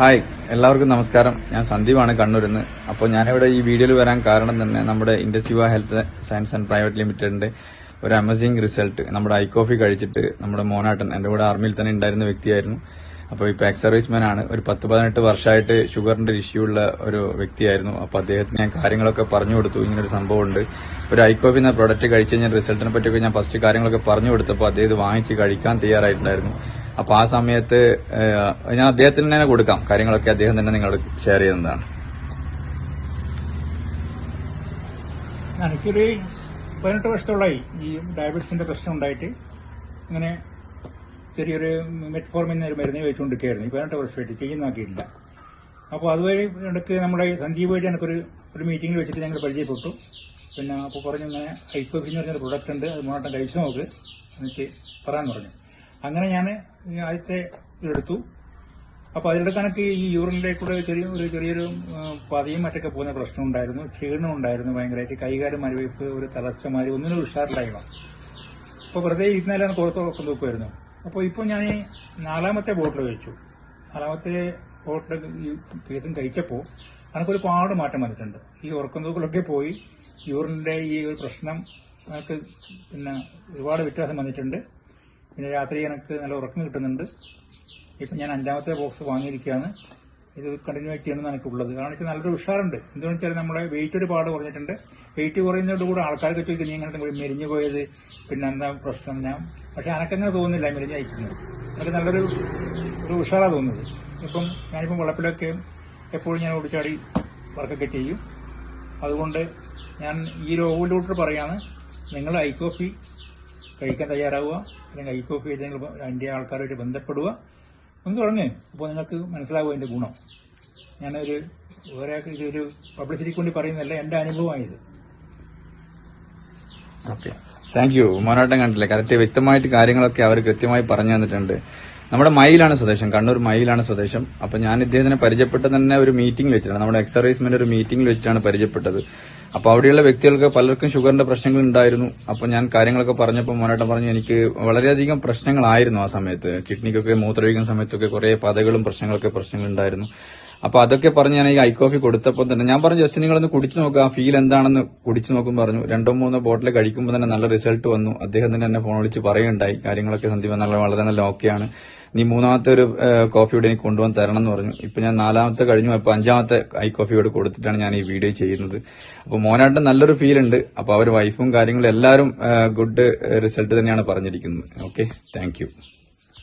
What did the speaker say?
Hi എല്ലാവർക്കും നമസ്കാരം. ഞാൻ സന്ദീപാണ് കണ്ണൂരിന്ന്. അപ്പോൾ ഞാനിവിടെ ഈ വീഡിയോയിൽ വരാൻ കാരണം തന്നെ നമ്മുടെ ഇൻഡസ്യുവ ഹെൽത്ത് സയൻസ് ആൻഡ് പ്രൈവറ്റ് ലിമിറ്റഡിന്റെ ഒരു അമേസിംഗ് റിസൾട്ട് നമ്മുടെ ഐ കോഫി കഴിച്ചിട്ട് നമ്മുടെ മോനാട്ടൻ എന്റെ കൂടെ ആർമിയിൽ തന്നെ ഉണ്ടായിരുന്ന വ്യക്തിയായിരുന്നു. അപ്പോൾ ഇപ്പോൾ എക്സ് സർവീസ്മാൻ ആണ് ഒരു പത്ത് പതിനെട്ട് വർഷമായിട്ട് ഷുഗറിന്റെ ഇഷ്യൂ ഉള്ള ഒരു വ്യക്തിയായിരുന്നു. അപ്പോൾ അദ്ദേഹത്തിന് ഞാൻ കാര്യങ്ങളൊക്കെ പറഞ്ഞു കൊടുത്തു. ഇങ്ങനെ ഒരു സംഭവമുണ്ട്. ഒരു ഐ കോഫി എന്ന പ്രോഡക്റ്റ് കഴിച്ച് കഴിഞ്ഞാൽ റിസൾട്ടിനെ പറ്റിയൊക്കെ ഞാൻ ഫസ്റ്റ് കാര്യങ്ങളൊക്കെ പറഞ്ഞു കൊടുത്തപ്പോൾ അദ്ദേഹം ഇത് വാങ്ങിച്ച് കഴിക്കാൻ തയ്യാറായിട്ടുണ്ടായിരുന്നു. അപ്പോൾ ആ സമയത്ത് ഞാൻ അദ്ദേഹത്തിന് തന്നെ കൊടുക്കാം. കാര്യങ്ങളൊക്കെ അദ്ദേഹം തന്നെ നിങ്ങളോട് ഷെയർ ചെയ്യുന്നതാണ്. എനിക്കൊരു പതിനെട്ട് വർഷത്തോളമായി ഈ ഡയബറ്റീസിന്റെ പ്രശ്നം ഉണ്ടായിട്ട് ഇങ്ങനെ ചെറിയൊരു മെറ്റ്ഫോർമിൻ എന്നൊരു മരുന്ന് കഴിച്ചുകൊണ്ടിരിക്കുകയായിരുന്നു. ഈ പതിനെട്ട് വർഷമായിട്ട് ചെയ്യുന്നാക്കിയിട്ടില്ല അപ്പോൾ അതുവഴി ഇടയ്ക്ക് നമ്മുടെ സഞ്ജീവ് വഴി എനിക്കൊരു ഒരു മീറ്റിംഗിൽ വെച്ചിട്ട് ഞങ്ങൾ പരിചയപ്പെട്ടു. പിന്നെ അപ്പോൾ പറഞ്ഞു ഇങ്ങനെ ഹൈപ്പോഫി എന്ന് പറഞ്ഞൊരു പ്രൊഡക്റ്റ് ഉണ്ട്. അത് മൂന്നാട്ടം കഴിച്ചു നോക്ക്. എനിക്ക് പറയാൻ പറഞ്ഞു. അങ്ങനെ ഞാൻ ആദ്യത്തെ ഇതെടുത്തു അപ്പോൾ അതിലൂടെ കണക്ക് ഈ യൂറിന്റെ കൂടെ ചെറിയ ഒരു ചെറിയൊരു പതിയും മറ്റൊക്കെ പോകുന്ന പ്രശ്നം ഉണ്ടായിരുന്നു. ക്ഷീണം ഉണ്ടായിരുന്നു ഭയങ്കരമായിട്ട്. കൈകാര്യം മരവിപ്പ് ഒരു തളർച്ച മാറി ഒന്നിനും ഉഷാറില്ലായ്മ. അപ്പോൾ വെറുതെ ഇരുന്നാലാണ് പുറത്ത് ഉറക്കം തൂക്കുമായിരുന്നു. അപ്പോൾ ഇപ്പോൾ ഞാൻ നാലാമത്തെ ബോട്ടിൽ കഴിച്ചു. നാലാമത്തെ ബോട്ടിൽ ഈ കേസും കഴിച്ചപ്പോൾ എനിക്ക് ഒരുപാട് മാറ്റം വന്നിട്ടുണ്ട്. ഈ ഉറക്കം തൂക്കലൊക്കെ പോയി യൂറിന്റെ ഈ ഒരു പ്രശ്നം എനിക്ക് പിന്നെ ഒരുപാട് വ്യത്യാസം വന്നിട്ടുണ്ട്. പിന്നെ രാത്രി എനിക്ക് നല്ല ഉറക്കം കിട്ടുന്നുണ്ട്. ഇപ്പം ഞാൻ അഞ്ചാമത്തെ ബോക്സ് വാങ്ങിയിരിക്കുകയാണ്. ഇത് കണ്ടിന്യൂ ചെയ്യണമെന്ന് എനിക്കുള്ളത് കാരണം വെച്ചാൽ നല്ലൊരു ഉഷാറുണ്ട്. എന്താണെന്ന് വെച്ചാൽ നമ്മുടെ വെയിറ്റ് ഒരുപാട് കുറഞ്ഞിട്ടുണ്ട്. വെയിറ്റ് കുറയുന്നതോട് കൂടെ ആൾക്കാർക്ക് ചോദിക്കും നീ ഇങ്ങനെ മെലിഞ്ഞു പോയത് പിന്നെ എന്താ പ്രശ്നം ഞാൻ പക്ഷെ എനക്കങ്ങനെ തോന്നുന്നില്ല മെലിഞ്ഞ് അയക്കുന്നത് എനിക്ക് നല്ലൊരു ഒരു ഉഷാറാണ് തോന്നുന്നത്. ഇപ്പം ഞാനിപ്പം വളപ്പിലൊക്കെ എപ്പോഴും ഞാൻ ഓടിച്ചാടി വർക്കൊക്കെ ചെയ്യും. അതുകൊണ്ട് ഞാൻ ഈ രോഗിലോട്ട് പറയാണ് നിങ്ങൾ ഐ കോഫി കഴിക്കാൻ തയ്യാറാവുക. അല്ലെങ്കിൽ ഐ കോഫി ഏതെങ്കിലും അതിന്റെ ആൾക്കാരുമായിട്ട് ബന്ധപ്പെടുക. ഒന്ന് തുടങ്ങേ. അപ്പോൾ നിങ്ങൾക്ക് മനസ്സിലാവും അതിന്റെ ഗുണം. ഞാനൊരു വേറെ ഇതൊരു പബ്ലിസിറ്റിക്ക് വേണ്ടി പറയുന്നതല്ല എന്റെ അനുഭവമായത് ഓക്കെ താങ്ക് യു മോനാട്ടം കണ്ടില്ലേ? കറക്റ്റ് വ്യക്തമായിട്ട് കാര്യങ്ങളൊക്കെ അവർ കൃത്യമായി പറഞ്ഞു തന്നിട്ടുണ്ട്. നമ്മുടെ മയിലാണ് സ്വദേശം. കണ്ണൂർ മയിലാണ് സ്വദേശം. അപ്പൊ ഞാൻ ഇദ്ദേഹത്തിനെ പരിചയപ്പെട്ട തന്നെ ഒരു മീറ്റിംഗിൽ വെച്ചിട്ടാണ്. നമ്മുടെ എക്സർവൈസ്മെന്റ് ഒരു മീറ്റിംഗിൽ വെച്ചിട്ടാണ് പരിചയപ്പെട്ടത്. അപ്പൊ അവിടെയുള്ള വ്യക്തികൾക്ക് പലർക്കും ഷുഗറിന്റെ പ്രശ്നങ്ങൾ ഉണ്ടായിരുന്നു. അപ്പൊ ഞാൻ കാര്യങ്ങളൊക്കെ പറഞ്ഞപ്പോൾ മോനാട്ടം പറഞ്ഞു എനിക്ക് വളരെയധികം പ്രശ്നങ്ങളായിരുന്നു ആ സമയത്ത്. കിഡ്നിക്കൊക്കെ മൂത്രമൊഴിക്കുന്ന സമയത്തൊക്കെ കുറെ പതകളും പ്രശ്നങ്ങളൊക്കെ പ്രശ്നങ്ങളുണ്ടായിരുന്നു. അപ്പൊ അതൊക്കെ പറഞ്ഞ് ഞാൻ ഈ ഐ കോഫി കൊടുത്തപ്പോൾ തന്നെ ഞാൻ പറഞ്ഞു ജസ്റ്റ് നിങ്ങളൊന്ന് കുടിച്ചു നോക്കുക ആ ഫീൽ എന്താണെന്ന് കുടിച്ചു നോക്കും പറഞ്ഞു. രണ്ടോ മൂന്നോ ബോട്ടിൽ കഴിക്കുമ്പോൾ തന്നെ നല്ല റിസൾട്ട് വന്നു. അദ്ദേഹം തന്നെ എന്നെ ഫോൺ വിളിച്ച് പറയുണ്ടായി കാര്യങ്ങളൊക്കെ സന്ദീപ് നല്ല വളരെ നല്ല ഓക്കെയാണ് നീ മൂന്നാമത്തെ ഒരു കോഫിയോട് എനിക്ക് കൊണ്ടുവന്ന് തരണം എന്ന് പറഞ്ഞു. ഇപ്പൊ ഞാൻ നാലാമത്തെ കഴിഞ്ഞു. അപ്പൊ അഞ്ചാമത്തെ ഐ കോഫിയോട് കൊടുത്തിട്ടാണ് ഞാൻ ഈ വീഡിയോ ചെയ്യുന്നത്. അപ്പൊ മോനായിട്ട് നല്ലൊരു ഫീൽ ഉണ്ട്. അപ്പൊ അവർ വൈഫും കാര്യങ്ങളും എല്ലാവരും ഗുഡ് റിസൾട്ട് തന്നെയാണ് പറഞ്ഞിരിക്കുന്നത്. Okay thank